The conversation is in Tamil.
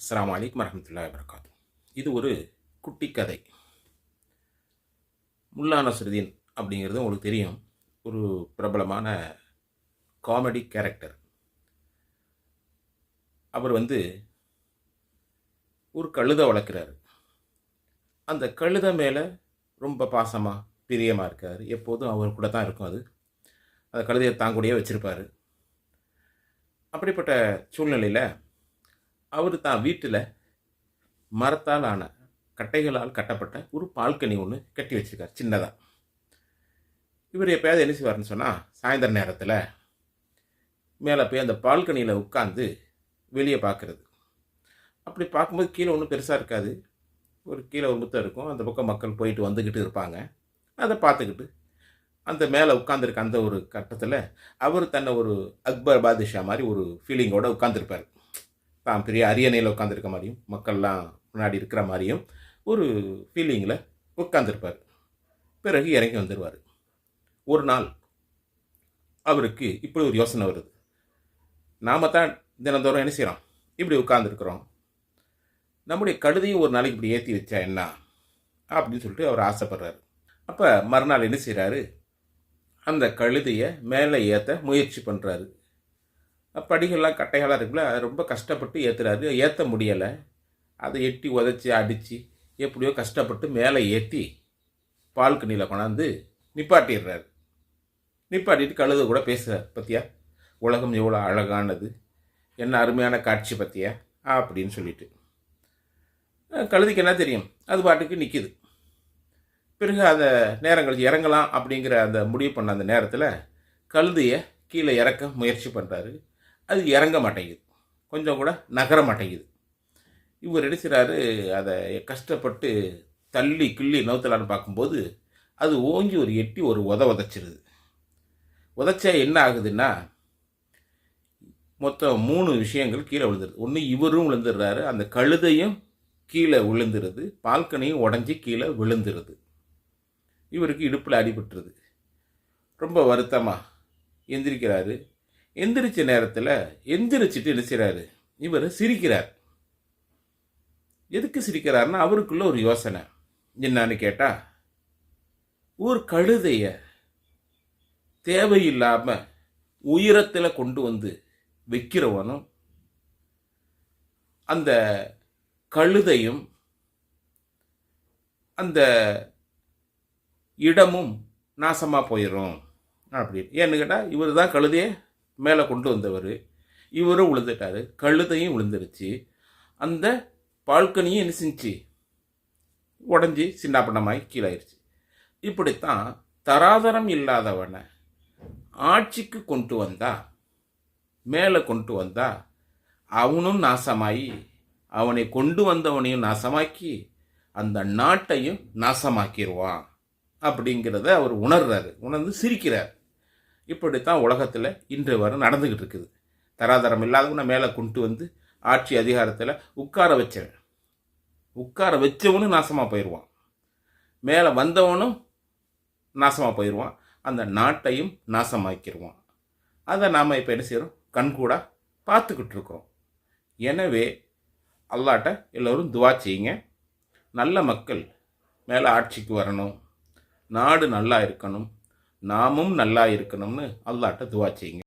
அஸ்லாம் வலைக்கம் வரமத்துல்லா வரகாத்து இது ஒரு குட்டி கதை. முல்லா நஸ்ருதீன் அப்படிங்கிறது உங்களுக்கு தெரியும். ஒரு பிரபலமான காமெடி கேரக்டர். அவர் வந்து ஒரு கழுதை வளர்க்குறாரு. அந்த கழுதை மேலே ரொம்ப பாசமாக பிரியமாக இருக்கார். எப்போதும் அவர் கூட தான் இருக்கும் அது. அந்த கழுதையை தான் கூடயே வச்சுருப்பார். அப்படிப்பட்ட சூழ்நிலையில் அவர் தான் வீட்டில் மரத்தால் ஆன கட்டைகளால் கட்டப்பட்ட ஒரு பால்கனி ஒன்று கட்டி வச்சிருக்கார் சின்னதாக இவர் எப்பயாவது என்ன செய்வார்னு சொன்னால் சாயந்தர நேரத்தில் மேலே போய் அந்த பால்கனியில் உட்காந்து வெளியே பார்க்குறது அப்படி பார்க்கும்போது கீழே ஒன்றும் பெருசாக இருக்காது. ஒரு கீழே ஒரு முத்தம் இருக்கும். அந்த பக்கம் மக்கள் போயிட்டு வந்துக்கிட்டு இருப்பாங்க. அதை பார்த்துக்கிட்டு அந்த மேலே உட்காந்துருக்க அந்த ஒரு கட்டத்தில் அவர் தன்னை ஒரு அக்பர் பாதிஷா மாதிரி ஒரு ஃபீலிங்கோட உட்காந்துருப்பார் தான் பெரிய அரியணையில் உட்காந்துருக்க மாதிரியும் மக்கள்லாம் முன்னாடி இருக்கிற மாதிரியும் ஒரு ஃபீலிங்கில் உட்காந்துருப்பார் பிறகு இறங்கி வந்துடுவார் ஒரு நாள் அவருக்கு இப்படி ஒரு யோசனை வருது. நாம தான் தினந்தோறும் என்ன செய்கிறோம் இப்படி உட்காந்துருக்குறோம் நம்முடைய கழுதையும் ஒரு நாளைக்கு இப்படி ஏற்றி வச்சா என்ன? அப்படின்னு சொல்லிட்டு அவர் ஆசைப்படுறாரு. அப்போ மறுநாள் என்ன செய்கிறாரு அந்த கழுதையை மேலே ஏற்ற முயற்சி பண்ணுறாரு படிகள்லாம் கட்டைகளாக இருக்குல்ல அது ரொம்ப கஷ்டப்பட்டு ஏற்றுறாரு ஏற்ற முடியலை. அதை எட்டி உதச்சி அடித்து எப்படியோ கஷ்டப்பட்டு மேலே ஏற்றி பால்கனியில் கொண்டாந்து நிப்பாட்டிடுறாரு. நிப்பாட்டிட்டு கழுத கூட பேசுகிறார் பத்தியா உலகம் எவ்வளோ அழகானது. என்ன அருமையான காட்சி பத்தியா? அப்படின்னு சொல்லிட்டு. கழுதிக்கு என்ன தெரியும்? அது பாட்டுக்கு நிற்கிது பிறகு அந்த நேரம் கழிச்சு இறங்கலாம் அப்படிங்கிற அந்த முடிவு பண்ண அந்த நேரத்தில் கழுதையை கீழே இறக்க முயற்சி பண்ணுறாரு அது இறங்க மாட்டேங்குது. கொஞ்சம் கூட நகர மாட்டேங்குது. இவர் என்ன அதை கஷ்டப்பட்டு தள்ளி கிள்ளி நவுத்தலான்னு பார்க்கும்போது அது ஓங்கி ஒரு எட்டி ஒரு உத உதச்சிருது. உதச்சா என்ன ஆகுதுன்னா மொத்தம் மூணு விஷயங்கள் கீழே விழுந்துருது. ஒன்று இவரும் விழுந்துடுறாரு. அந்த கழுதையும் கீழே விழுந்துருது. பால்கனியும் உடஞ்சி கீழே விழுந்துருது. இவருக்கு இடுப்பில் அடிபட்டுருது. ரொம்ப வருத்தமாக எந்திரிக்கிறாரு. எந்திரிச்ச நேரத்தில் எந்திரிச்சிட்டு என்ன இவர் சிரிக்கிறார். எதுக்கு சிரிக்கிறாருன்னா அவருக்குள்ள ஒரு யோசனை. என்னன்னு கேட்டா ஒரு கழுதைய தேவையில்லாமல் உயரத்தில் கொண்டு வந்து வைக்கிறவனும் அந்த கழுதையும் அந்த இடமும் நாசமாக போயிடும் அப்படின்னு. ஏன்னு கேட்டால் இவர் தான் கழுதையை. மேலே கொண்டு வந்தவர். இவரும் விழுந்துட்டாரு கழுதையும் விழுந்துருச்சு அந்த பால்கனியும் என்ன செஞ்சு உடஞ்சி சின்னாப்பண்ணமாகி கீழாயிருச்சு. இப்படித்தான் தராதரம் இல்லாதவனை ஆட்சிக்கு கொண்டு வந்தா மேலே கொண்டு வந்தா அவனும் நாசமாயி அவனை கொண்டு வந்தவனையும் நாசமாக்கி அந்த நாட்டையும் நாசமாக்கிடுவான் அப்படிங்கிறத அவர் உணர்றாரு. உணர்ந்து சிரிக்கிறார். இப்படித்தான் உலகத்தில் இன்று வரை நடந்துக்கிட்டு இருக்குது தராதரம் இல்லாதவனை மேலே கொண்டு வந்து ஆட்சி அதிகாரத்தில் உட்கார வச்சவன். உட்கார வச்சவனும் நாசமாக போயிடுவான் மேலே வந்தவனும் நாசமாக போயிடுவான் அந்த நாட்டையும் நாசமாக்கிடுவான் அதை நாம் இப்போ என்ன செய்கிறோம் கண்கூடாக பார்த்துக்கிட்டு இருக்கிறோம் எனவே அல்லாட்ட எல்லோரும் துவா செய்யுங்க. நல்ல மக்கள் மேலே ஆட்சிக்கு வரணும். நாடு நல்லா இருக்கணும். நாமும் நல்லா இருக்கணும்னு அல்லாட்ட துவா செய்யுங்க.